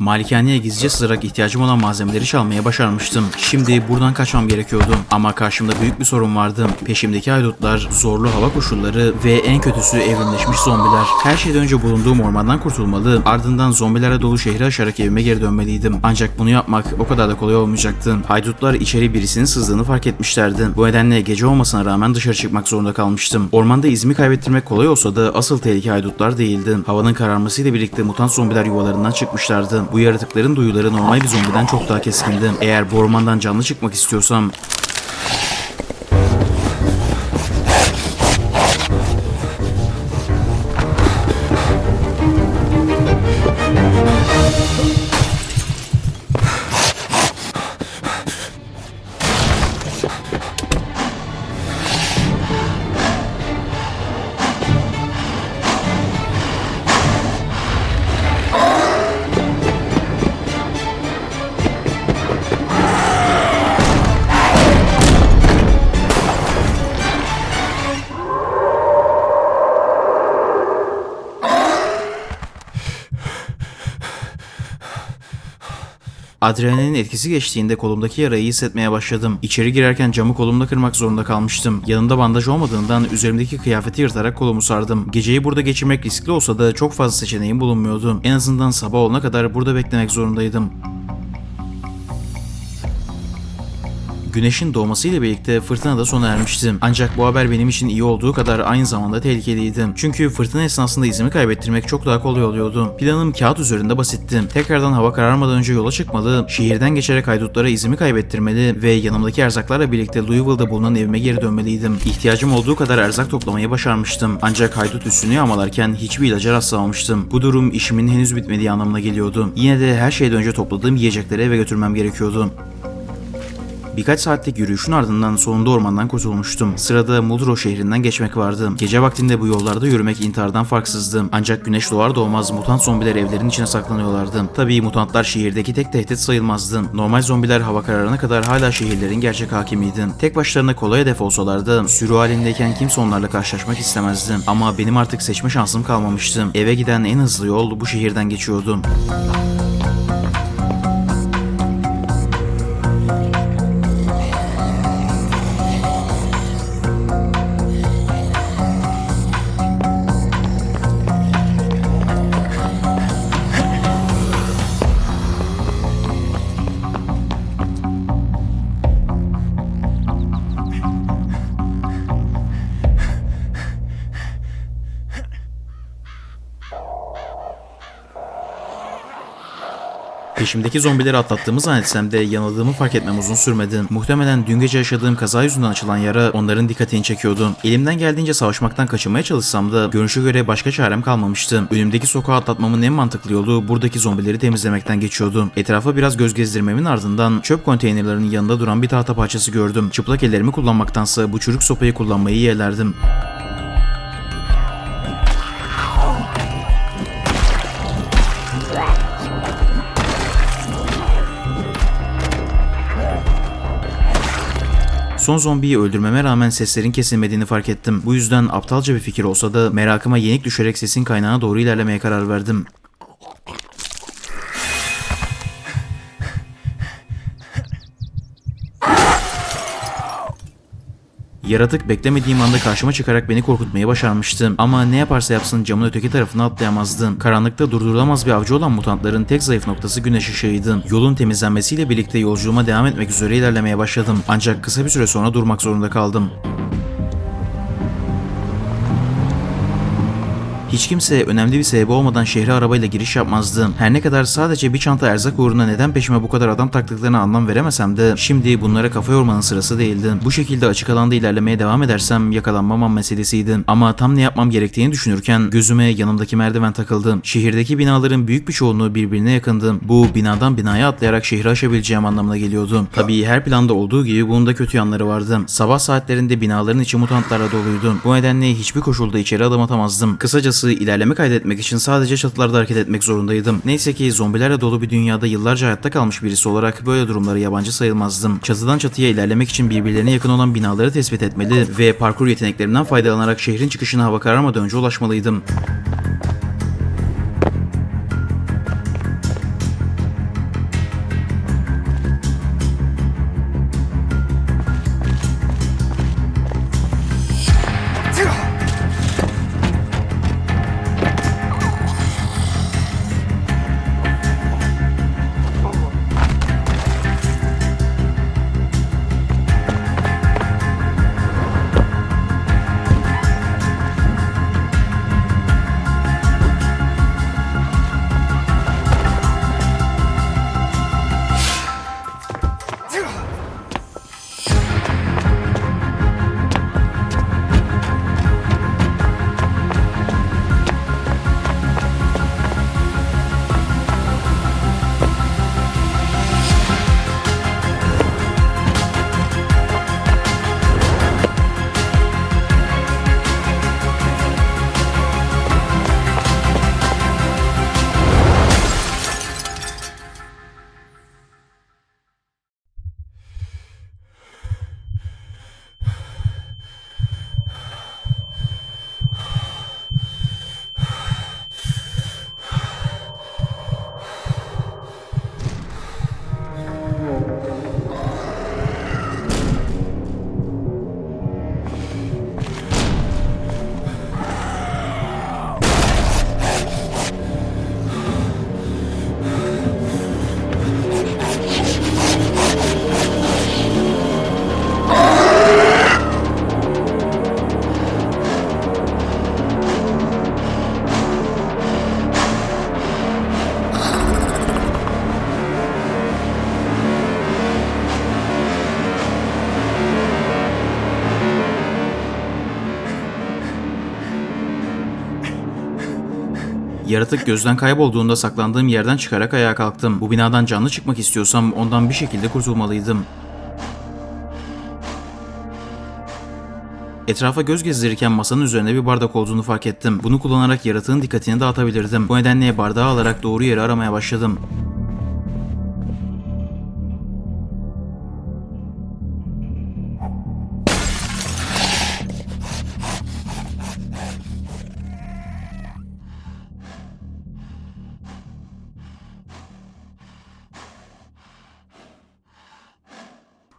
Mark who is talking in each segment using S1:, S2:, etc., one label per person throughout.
S1: Malikaneye gizlice sızarak ihtiyacım olan malzemeleri çalmaya başarmıştım. Şimdi buradan kaçmam gerekiyordu. Ama karşımda büyük bir sorun vardı. Peşimdeki haydutlar, zorlu hava koşulları ve en kötüsü evrimleşmiş zombiler. Her şeyden önce bulunduğum ormandan kurtulmalı, ardından zombilerle dolu şehri aşarak evime geri dönmeliydim. Ancak bunu yapmak o kadar da kolay olmayacaktı. Haydutlar içeri birisinin sızdığını fark etmişlerdi. Bu nedenle gece olmasına rağmen dışarı çıkmak zorunda kalmıştım. Ormanda izimi kaybettirmek kolay olsa da asıl tehlike haydutlar değildi. Havanın kararmasıyla birlikte mutant zombiler yuvalarından çıkmışlardı. Bu yaratıkların duyuları normal bir zombiden çok daha keskindi. Eğer bu ormandan canlı çıkmak istiyorsam Adrenalin etkisi geçtiğinde kolumdaki yarayı hissetmeye başladım. İçeri girerken camı kolumla kırmak zorunda kalmıştım. Yanımda bandaj olmadığından üzerimdeki kıyafeti yırtarak kolumu sardım. Geceyi burada geçirmek riskli olsa da çok fazla seçeneğim bulunmuyordu. En azından sabah olana kadar burada beklemek zorundaydım. Güneşin doğmasıyla birlikte fırtına da sona ermişti. Ancak bu haber benim için iyi olduğu kadar aynı zamanda tehlikeliydi. Çünkü fırtına esnasında izimi kaybettirmek çok daha kolay oluyordu. Planım kağıt üzerinde basitti. Tekrardan hava kararmadan önce yola çıkmalı, şehirden geçerek haydutlara izimi kaybettirmeli ve yanımdaki erzaklarla birlikte Louisville'da bulunan evime geri dönmeliydim. İhtiyacım olduğu kadar erzak toplamayı başarmıştım. Ancak haydut üstünü yağmalarken hiçbir ilaca rastlamamıştım. Bu durum işimin henüz bitmediği anlamına geliyordu. Yine de her şeyden önce topladığım yiyecekleri eve götürmem gerekiyordu. Birkaç saatlik yürüyüşün ardından sonunda ormandan kurtulmuştum. Sırada Muldrow şehrinden geçmek vardı. Gece vaktinde bu yollarda yürümek intihardan farksızdı. Ancak güneş doğar doğmaz mutant zombiler evlerin içine saklanıyorlardı. Tabii mutantlar şehirdeki tek tehdit sayılmazdı. Normal zombiler hava kararına kadar hala şehirlerin gerçek hakimiydi. Tek başlarına kolay hedef olsalar da sürü halindeyken kimse onlarla karşılaşmak istemezdi. Ama benim artık seçme şansım kalmamıştı. Eve giden en hızlı yol bu şehirden geçiyordu. Peşimdeki zombileri atlattığımı zannetsem de yanıldığımı fark etmem uzun sürmedi. Muhtemelen dün gece yaşadığım kaza yüzünden açılan yara onların dikkatini çekiyordu. Elimden geldiğince savaşmaktan kaçınmaya çalışsam da görünüşe göre başka çarem kalmamıştı. Önümdeki sokağı atlatmamın en mantıklı yolu buradaki zombileri temizlemekten geçiyordu. Etrafa biraz göz gezdirmemin ardından çöp konteynerlarının yanında duran bir tahta parçası gördüm. Çıplak ellerimi kullanmaktansa bu çürük sopayı kullanmayı yeğlerdim. Son zombiyi öldürmeme rağmen seslerin kesilmediğini fark ettim. Bu yüzden aptalca bir fikir olsa da merakıma yenik düşerek sesin kaynağına doğru ilerlemeye karar verdim. Yaratık beklemediğim anda karşıma çıkarak beni korkutmayı başarmıştı. Ama ne yaparsa yapsın camın öteki tarafına atlayamazdı. Karanlıkta durdurulamaz bir avcı olan mutantların tek zayıf noktası güneş ışığıydı. Yolun temizlenmesiyle birlikte yolculuğuma devam etmek üzere ilerlemeye başladım. Ancak kısa bir süre sonra durmak zorunda kaldım. Hiç kimse önemli bir sebebi olmadan şehre arabayla giriş yapmazdı. Her ne kadar sadece bir çanta erzak uğruna neden peşime bu kadar adam taktıklarına anlam veremesem de şimdi bunlara kafa yormanın sırası değildi. Bu şekilde açık alanda ilerlemeye devam edersem yakalanmamam meselesiydi. Ama tam ne yapmam gerektiğini düşünürken gözüme yanımdaki merdiven takıldı. Şehirdeki binaların büyük bir çoğunluğu birbirine yakındı. Bu binadan binaya atlayarak şehri aşabileceğim anlamına geliyordu. Tabii her planda olduğu gibi bunun da kötü yanları vardı. Sabah saatlerinde binaların içi mutantlarla doluydu. Bu nedenle hiçbir koşulda içeri adım atamazdım. Kısacası ilerleme kaydetmek için sadece çatılarda hareket etmek zorundaydım. Neyse ki zombilerle dolu bir dünyada yıllarca hayatta kalmış birisi olarak böyle durumlara yabancı sayılmazdım. Çatıdan çatıya ilerlemek için birbirlerine yakın olan binaları tespit etmeli ve parkur yeteneklerimden faydalanarak şehrin çıkışına hava kararmadan önce ulaşmalıydım. Yaratık gözden kaybolduğunda saklandığım yerden çıkarak ayağa kalktım. Bu binadan canlı çıkmak istiyorsam ondan bir şekilde kurtulmalıydım. Etrafa göz gezdirirken masanın üzerinde bir bardak olduğunu fark ettim. Bunu kullanarak yaratığın dikkatini dağıtabilirdim. Bu nedenle bardağı alarak doğru yeri aramaya başladım.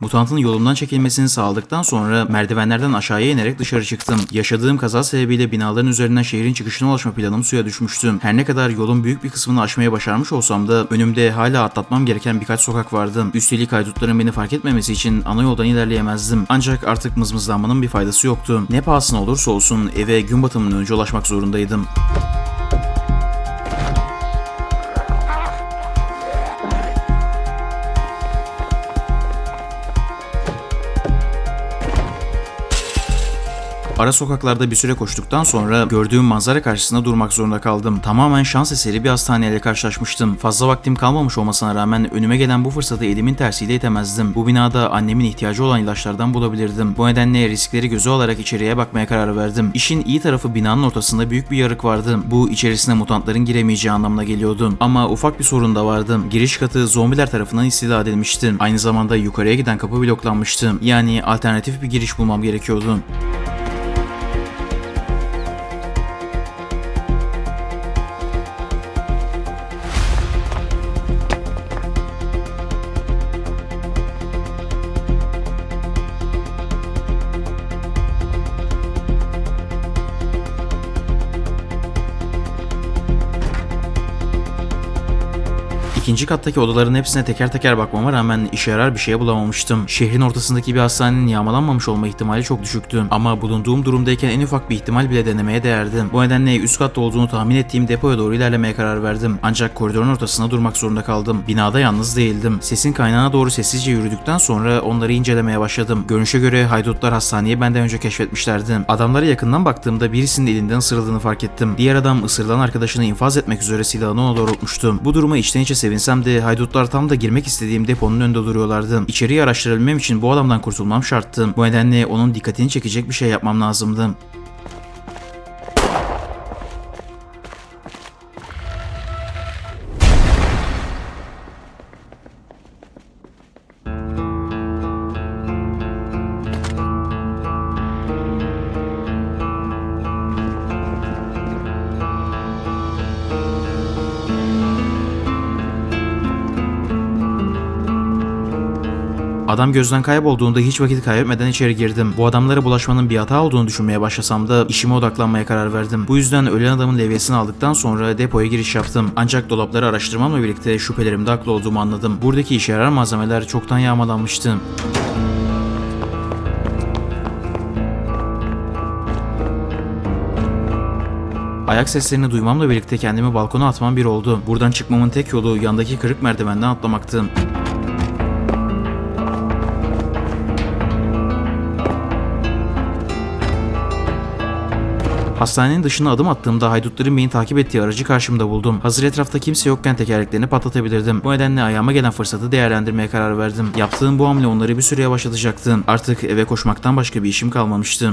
S1: Mutantın yolumdan çekilmesini sağladıktan sonra merdivenlerden aşağıya inerek dışarı çıktım. Yaşadığım kaza sebebiyle binaların üzerinden şehrin çıkışına ulaşma planım suya düşmüştüm. Her ne kadar yolun büyük bir kısmını aşmaya başarmış olsam da önümde hala atlatmam gereken birkaç sokak vardı. Üstelik haydutların beni fark etmemesi için ana yoldan ilerleyemezdim. Ancak artık mızmızlanmanın bir faydası yoktu. Ne pahasına olursa olsun eve gün batımından önce ulaşmak zorundaydım. Ara sokaklarda bir süre koştuktan sonra gördüğüm manzara karşısında durmak zorunda kaldım. Tamamen şans eseri bir hastaneyle karşılaşmıştım. Fazla vaktim kalmamış olmasına rağmen önüme gelen bu fırsatı elimin tersiyle itemezdim. Bu binada annemin ihtiyacı olan ilaçlardan bulabilirdim. Bu nedenle riskleri göze alarak içeriye bakmaya karar verdim. İşin iyi tarafı binanın ortasında büyük bir yarık vardı. Bu içerisine mutantların giremeyeceği anlamına geliyordu. Ama ufak bir sorun da vardı. Giriş katı zombiler tarafından istila edilmişti. Aynı zamanda yukarıya giden kapı bloklanmıştı. Yani alternatif bir giriş bulmam gerekiyordu. İkinci kattaki odaların hepsine teker teker bakmama rağmen işe yarar bir şey bulamamıştım. Şehrin ortasındaki bir hastanenin yağmalanmamış olma ihtimali çok düşüktü. Ama bulunduğum durumdayken en ufak bir ihtimal bile denemeye değerdi. Bu nedenle üst katta olduğunu tahmin ettiğim depoya doğru ilerlemeye karar verdim. Ancak koridorun ortasında durmak zorunda kaldım. Binada yalnız değildim. Sesin kaynağına doğru sessizce yürüdükten sonra onları incelemeye başladım. Görünüşe göre haydutlar hastaneyi benden önce keşfetmişlerdi. Adamlara yakından baktığımda birisinin elinden ısırıldığını fark ettim. Diğer adam ısırılan arkadaşını infaz etmek üzere silahını ona doğrultmuştu. Bu duruma içten içe sevinsem de haydutlar tam da girmek istediğim deponun önünde duruyorlardı. İçeriği araştırabilmem için bu adamdan kurtulmam şarttı. Bu nedenle onun dikkatini çekecek bir şey yapmam lazımdı. Adam gözden kaybolduğunda hiç vakit kaybetmeden içeri girdim. Bu adamlara bulaşmanın bir hata olduğunu düşünmeye başlasam da işime odaklanmaya karar verdim. Bu yüzden ölen adamın levyesini aldıktan sonra depoya giriş yaptım. Ancak dolapları araştırmamla birlikte şüphelerimde haklı olduğumu anladım. Buradaki işe yarar malzemeler çoktan yağmalanmıştı. Ayak seslerini duymamla birlikte kendimi balkona atmam bir oldu. Buradan çıkmamın tek yolu yandaki kırık merdivenden atlamaktı. Hastanenin dışına adım attığımda haydutların beni takip ettiği aracı karşımda buldum. Hazır etrafta kimse yokken tekerleklerini patlatabilirdim. Bu nedenle ayağıma gelen fırsatı değerlendirmeye karar verdim. Yaptığım bu hamle onları bir süre yavaşlatacaktı. Artık eve koşmaktan başka bir işim kalmamıştı.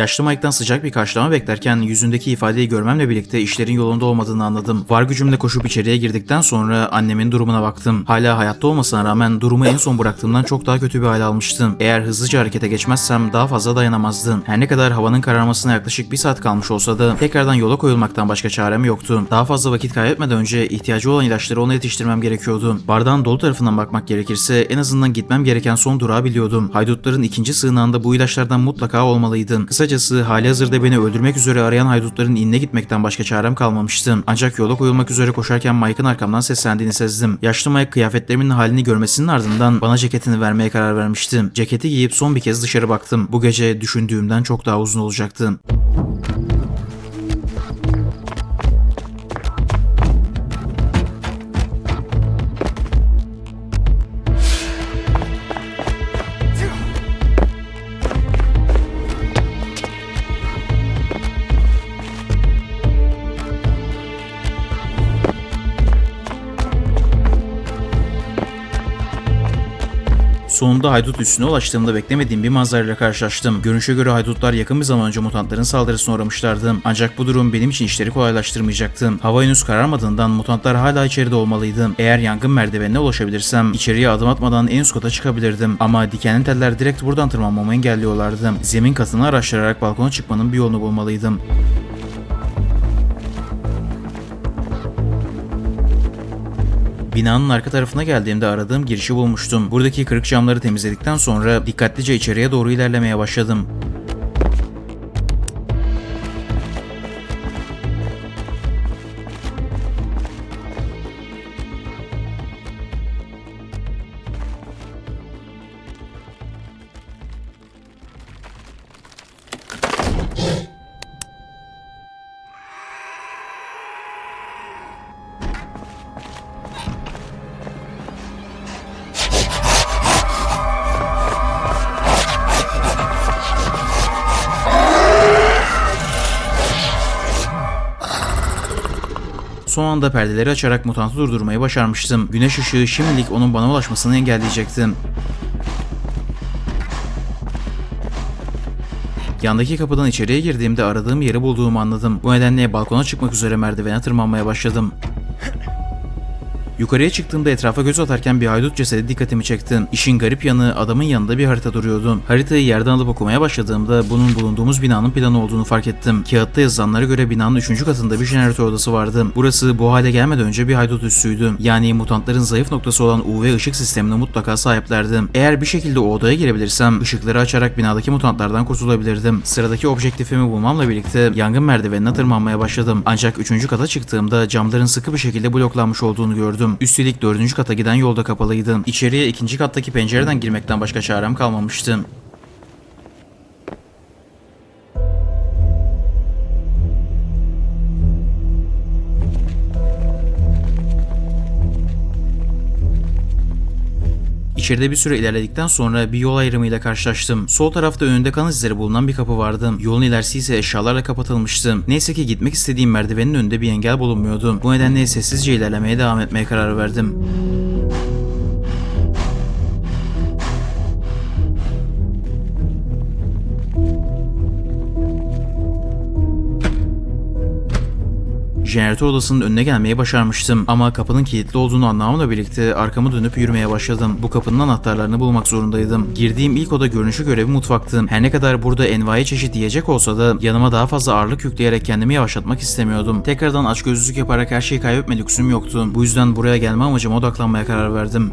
S1: Yaşlı Mike'dan sıcak bir karşılama beklerken yüzündeki ifadeyi görmemle birlikte işlerin yolunda olmadığını anladım. Var gücümle koşup içeriye girdikten sonra annemin durumuna baktım. Hala hayatta olmasına rağmen durumu en son bıraktığımdan çok daha kötü bir hal almıştım. Eğer hızlıca harekete geçmezsem daha fazla dayanamazdım. Her ne kadar havanın kararmasına yaklaşık bir saat kalmış olsa da tekrardan yola koyulmaktan başka çarem yoktu. Daha fazla vakit kaybetmeden önce ihtiyacı olan ilaçları ona yetiştirmem gerekiyordu. Bardağın dolu tarafından bakmak gerekirse en azından gitmem gereken son durağı biliyordum. Haydutların ikinci sığınağında bu ilaçlardan mutlaka olmalıydı. Kısa Kısacası hali hazırda beni öldürmek üzere arayan haydutların inine gitmekten başka çarem kalmamıştı. Ancak yola koyulmak üzere koşarken Mike'ın arkamdan seslendiğini sezdim. Yaşlı Mike kıyafetlerimin halini görmesinin ardından bana ceketini vermeye karar vermiştim. Ceketi giyip son bir kez dışarı baktım. Bu gece düşündüğümden çok daha uzun olacaktı. Sonunda haydut üstüne ulaştığımda beklemediğim bir manzarayla karşılaştım. Görünüşe göre haydutlar yakın bir zaman önce mutantların saldırısına uğramışlardı. Ancak bu durum benim için işleri kolaylaştırmayacaktı. Hava henüz kararmadığından mutantlar hala içeride olmalıydı. Eğer yangın merdivenine ulaşabilirsem içeriye adım atmadan en üst kata çıkabilirdim. Ama dikenli teller direkt buradan tırmanmamı engelliyorlardı. Zemin katını araştırarak balkona çıkmanın bir yolunu bulmalıydım. Binanın arka tarafına geldiğimde aradığım girişi bulmuştum. Buradaki kırık camları temizledikten sonra dikkatlice içeriye doğru ilerlemeye başladım. Son anda perdeleri açarak mutantı durdurmayı başarmıştım. Güneş ışığı şimdilik onun bana ulaşmasını engelleyecekti. Yandaki kapıdan içeriye girdiğimde aradığım yeri bulduğumu anladım. Bu nedenle balkona çıkmak üzere merdivene tırmanmaya başladım. Yukarıya çıktığımda etrafa göz atarken bir haydut cesedi dikkatimi çekti. İşin garip yanı adamın yanında bir harita duruyordu. Haritayı yerden alıp okumaya başladığımda bunun bulunduğumuz binanın planı olduğunu fark ettim. Kağıtta yazılanlara göre binanın 3. katında bir jeneratör odası vardı. Burası bu hale gelmeden önce bir haydut üssüydü. Yani mutantların zayıf noktası olan UV ışık sistemine mutlaka sahiplerdi. Eğer bir şekilde o odaya girebilirsem ışıkları açarak binadaki mutantlardan kurtulabilirdim. Sıradaki objektifimi bulmamla birlikte yangın merdivenine tırmanmaya başladım. Ancak 3. kata çıktığımda camların sıkı bir şekilde bloklanmış olduğunu gördüm. Üstelik 4. kata giden yolda kapalıydı. İçeriye ikinci kattaki pencereden girmekten başka çarem kalmamıştı. İçeride bir süre ilerledikten sonra bir yol ayrımıyla karşılaştım. Sol tarafta önünde kan izleri bulunan bir kapı vardı. Yolun ilerisi ise eşyalarla kapatılmıştı. Neyse ki gitmek istediğim merdivenin önünde bir engel bulunmuyordu. Bu nedenle sessizce ilerlemeye devam etmeye karar verdim. Jeneratör odasının önüne gelmeye başarmıştım ama kapının kilitli olduğunu anlamamla birlikte arkamı dönüp yürümeye başladım. Bu kapının anahtarlarını bulmak zorundaydım. Girdiğim ilk oda görünüşü göre bir mutfaktı. Her ne kadar burada envai çeşit yiyecek olsa da yanıma daha fazla ağırlık yükleyerek kendimi yavaşlatmak istemiyordum. Tekrardan açgözlülük yaparak her şeyi kaybetme lüksüm yoktu. Bu yüzden buraya gelme amacıma odaklanmaya karar verdim.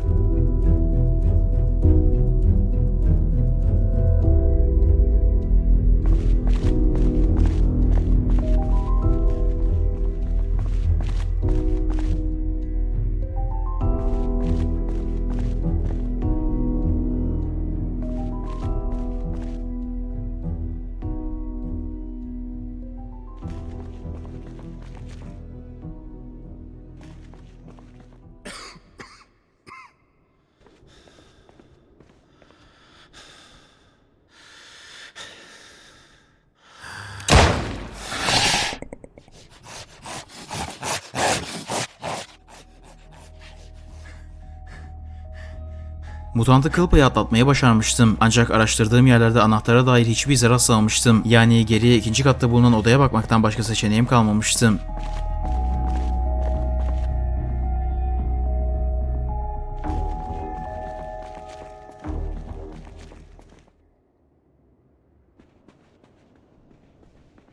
S1: Mutantı kıl payı atlatmaya başarmıştım. Ancak araştırdığım yerlerde anahtara dair hiçbir ize rastlamamıştım. Yani geriye ikinci katta bulunan odaya bakmaktan başka seçeneğim kalmamıştı.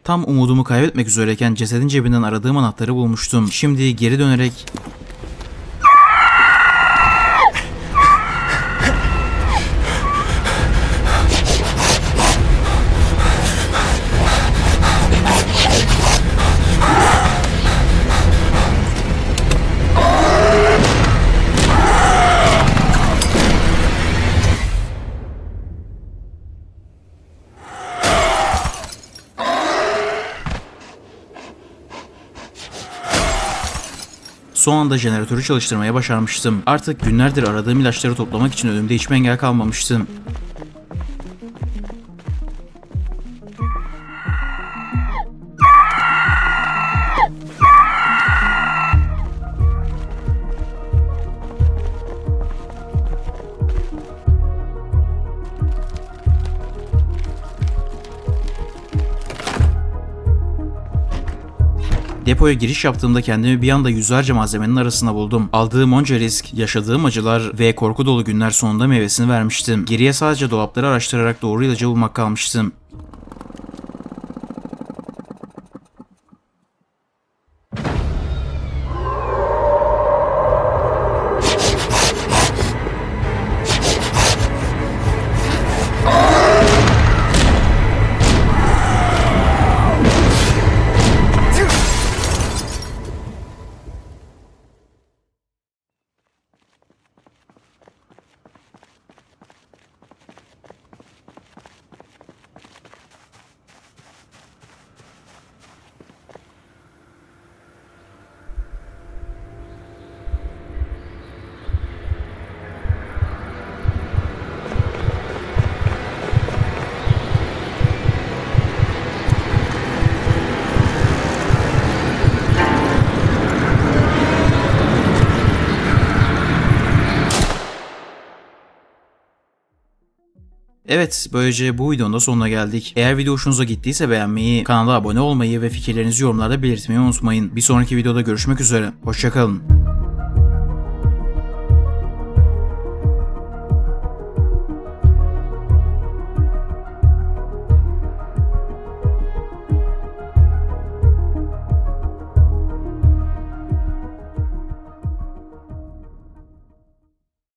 S1: Tam umudumu kaybetmek üzereyken cesedin cebinden aradığım anahtarı bulmuştum. Şimdi geri dönerek son anda jeneratörü çalıştırmaya başarmıştım. Artık günlerdir aradığım ilaçları toplamak için önümde hiçbir engel kalmamıştı. Depoya giriş yaptığımda kendimi bir anda yüzlerce malzemenin arasında buldum. Aldığım onca risk, yaşadığım acılar ve korku dolu günler sonunda meyvesini vermiştim. Geriye sadece dolapları araştırarak doğru ilacı bulmak kalmıştım. Evet, böylece bu videonun da sonuna geldik. Eğer video hoşunuza gittiyse beğenmeyi, kanala abone olmayı ve fikirlerinizi yorumlarda belirtmeyi unutmayın. Bir sonraki videoda görüşmek üzere. Hoşçakalın.